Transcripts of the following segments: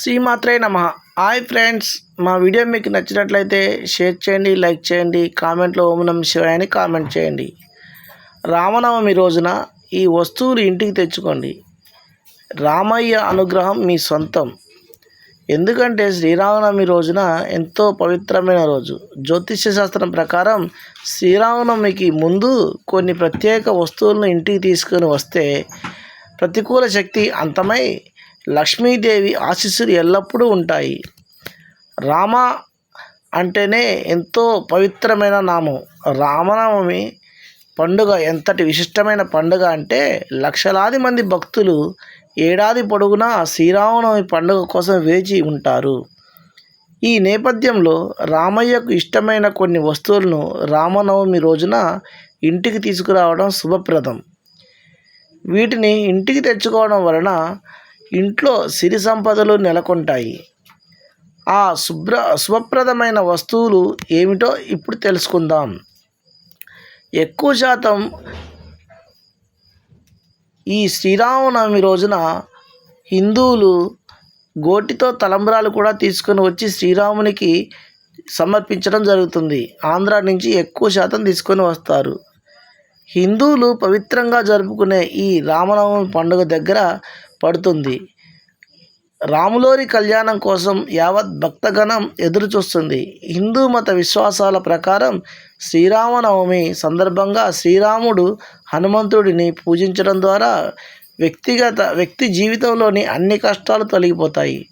శ్రీమాత్రే నమ. Hi friends మా వీడియో మీకు నచ్చినట్లయితే షేర్ చేయండి లైక్ చేయండి కామెంట్లో ఓం నమ శివాయ అని కామెంట్ చేయండి. రామనవమి రోజున ఈ వస్తువులు ఇంటికి తెచ్చుకోండి. రామయ్య అనుగ్రహం మీ సొంతం. ఎందుకంటే శ్రీరామనవమి రోజున ఎంతో పవిత్రమైన రోజు. జ్యోతిష్య శాస్త్రం ప్రకారం శ్రీరామనవమికి ముందు కొన్ని ప్రత్యేక వస్తువులను ఇంటికి తీసుకొని వస్తే ప్రతికూల శక్తి అంతమై లక్ష్మీదేవి ఆశీస్సులు ఎల్లప్పుడూ ఉంటాయి. రామ అంటేనే ఎంతో పవిత్రమైన నామం. రామనవమి పండుగ ఎంతటి విశిష్టమైన పండుగ అంటే లక్షలాది మంది భక్తులు ఏడాది పొడవునా శ్రీరామనవమి పండుగ కోసం వేచి ఉంటారు. ఈ నేపథ్యంలో రామయ్యకు ఇష్టమైన కొన్ని వస్తువులను రామనవమి రోజున ఇంటికి తీసుకురావడం శుభప్రదం. వీటిని ఇంటికి తెచ్చుకోవడం వలన ఇంట్లో సిరి సంపదలు నెలకొంటాయి. ఆ శుభ్ర శుభప్రదమైన వస్తువులు ఏమిటో ఇప్పుడు తెలుసుకుందాం. ఎక్కువ శాతం ఈ శ్రీరామనవమి రోజున హిందువులు గోటితో తలంబ్రాలు కూడా తీసుకొని వచ్చి శ్రీరామునికి సమర్పించడం జరుగుతుంది. ఆంధ్ర నుంచి ఎక్కువ శాతం తీసుకొని వస్తారు. హిందువులు పవిత్రంగా జరుపుకునే ఈ రామనవమి పండుగ దగ్గర పడుతుంది. రాములోరి కళ్యాణం కోసం యావత్ భక్తగణం ఎదురుచూస్తుంది. హిందూ మత విశ్వాసాల ప్రకారం శ్రీరామనవమి సందర్భంగా శ్రీరాముడు హనుమంతుడిని పూజించడం ద్వారా వ్యక్తిగత వ్యక్తి జీవితంలోని అన్ని కష్టాలు తొలగిపోతాయి.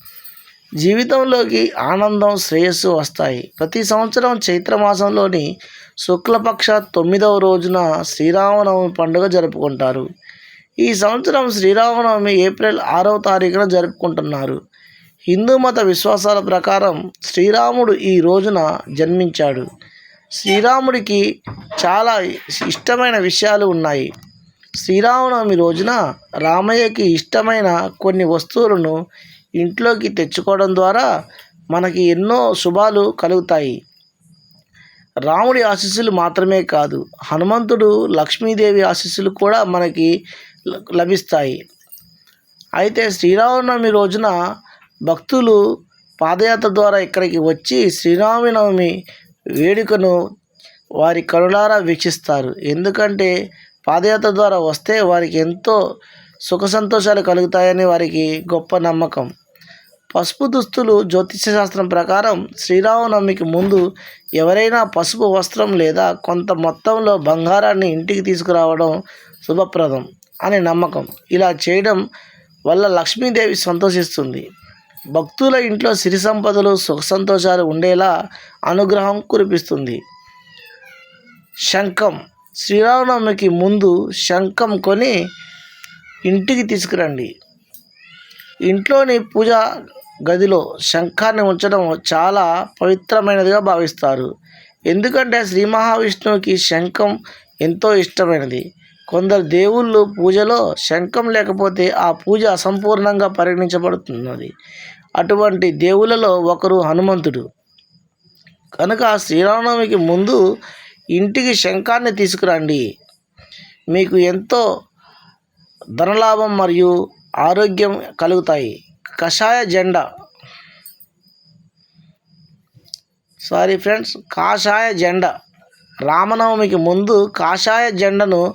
జీవితంలోకి ఆనందం శ్రేయస్సు వస్తాయి. ప్రతి సంవత్సరం చైత్రమాసంలోని శుక్లపక్ష తొమ్మిదవ రోజున శ్రీరామనవమి పండుగ జరుపుకుంటారు. ఈ సంవత్సరం శ్రీరామనవమి ఏప్రిల్ ఆరవ తారీఖున జరుపుకుంటున్నారు. హిందూ మత విశ్వాసాల ప్రకారం శ్రీరాముడు ఈ రోజున జన్మించాడు. శ్రీరాముడికి చాలా ఇష్టమైన విషయాలు ఉన్నాయి. శ్రీరామనవమి రోజున రామయ్యకి ఇష్టమైన కొన్ని వస్తువులను ఇంట్లోకి తెచ్చుకోవడం ద్వారా మనకి ఎన్నో శుభాలు కలుగుతాయి. రాముడి ఆశీస్సులు మాత్రమే కాదు హనుమంతుడు లక్ష్మీదేవి ఆశీస్సులు కూడా మనకి లభిస్తాయి. అయితే శ్రీరామనవమి రోజున భక్తులు పాదయాత్ర ద్వారా ఇక్కడికి వచ్చి శ్రీరామనవమి వేడుకను వారి కరుణారా వీక్షిస్తారు. ఎందుకంటే పాదయాత్ర ద్వారా వస్తే వారికి ఎంతో సుఖ సంతోషాలు కలుగుతాయని వారికి గొప్ప నమ్మకం. పసుపు దుస్తులు జ్యోతిష్య శాస్త్రం ప్రకారం శ్రీరామనవమికి ముందు ఎవరైనా పసుపు వస్త్రం లేదా కొంత మొత్తంలో బంగారాన్ని ఇంటికి తీసుకురావడం శుభప్రదం. అనే నమ్మకం. ఇలా చేయడం వల్ల లక్ష్మీదేవి సంతోషిస్తుంది. భక్తుల ఇంట్లో సిరి సంపదలు సుఖ సంతోషాలు ఉండేలా అనుగ్రహం కురిపిస్తుంది. శంఖం. శ్రీరామనవమికి ముందు శంఖం కొని ఇంటికి తీసుకురండి. ఇంట్లోని పూజ గదిలో శంఖాన్ని ఉంచడం చాలా పవిత్రమైనదిగా భావిస్తారు. ఎందుకంటే శ్రీ మహావిష్ణువుకి శంఖం ఎంతో ఇష్టమైనది. కొందరు దేవుళ్ళు పూజలో శంఖం లేకపోతే ఆ పూజ అసంపూర్ణంగా పరిగణించబడుతున్నది. అటువంటి దేవులలో ఒకరు హనుమంతుడు. కనుక శ్రీరామనవమికి ముందు ఇంటికి శంఖాన్ని తీసుకురండి. మీకు ఎంతో ధనలాభం మరియు ఆరోగ్యం కలుగుతాయి. కషాయ జెండా. సారీ ఫ్రెండ్స్ కాషాయ జెండా. రామనవమికి ముందు కాషాయ జెండను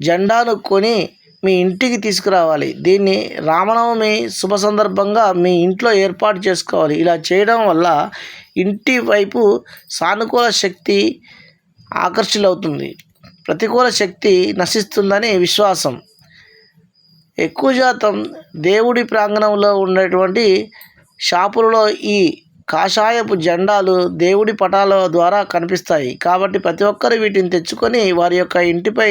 జెండాను కొని మీ ఇంటికి తీసుకురావాలి. దీన్ని రామనవమి శుభ సందర్భంగా మీ ఇంట్లో ఏర్పాటు చేసుకోవాలి. ఇలా చేయడం వల్ల ఇంటి వైపు సానుకూల శక్తి ఆకర్షిలవుతుంది ప్రతికూల శక్తి నశిస్తుందని విశ్వాసం. ఎక్కువ శాతం దేవుడి ప్రాంగణంలో ఉండేటువంటి షాపులలో ఈ కాషాయపు జెండాలు దేవుడి పటాల ద్వారా కనిపిస్తాయి. కాబట్టి ప్రతి ఒక్కరు వీటిని తెచ్చుకొని వారి యొక్క ఇంటిపై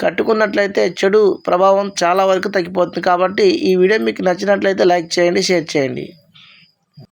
కట్టుకున్నట్లయితే చెడు ప్రభావం చాలా వరకు తగ్గిపోతుంది. కాబట్టి ఈ వీడియో మీకు నచ్చినట్లయితే లైక్ చేయండి షేర్ చేయండి.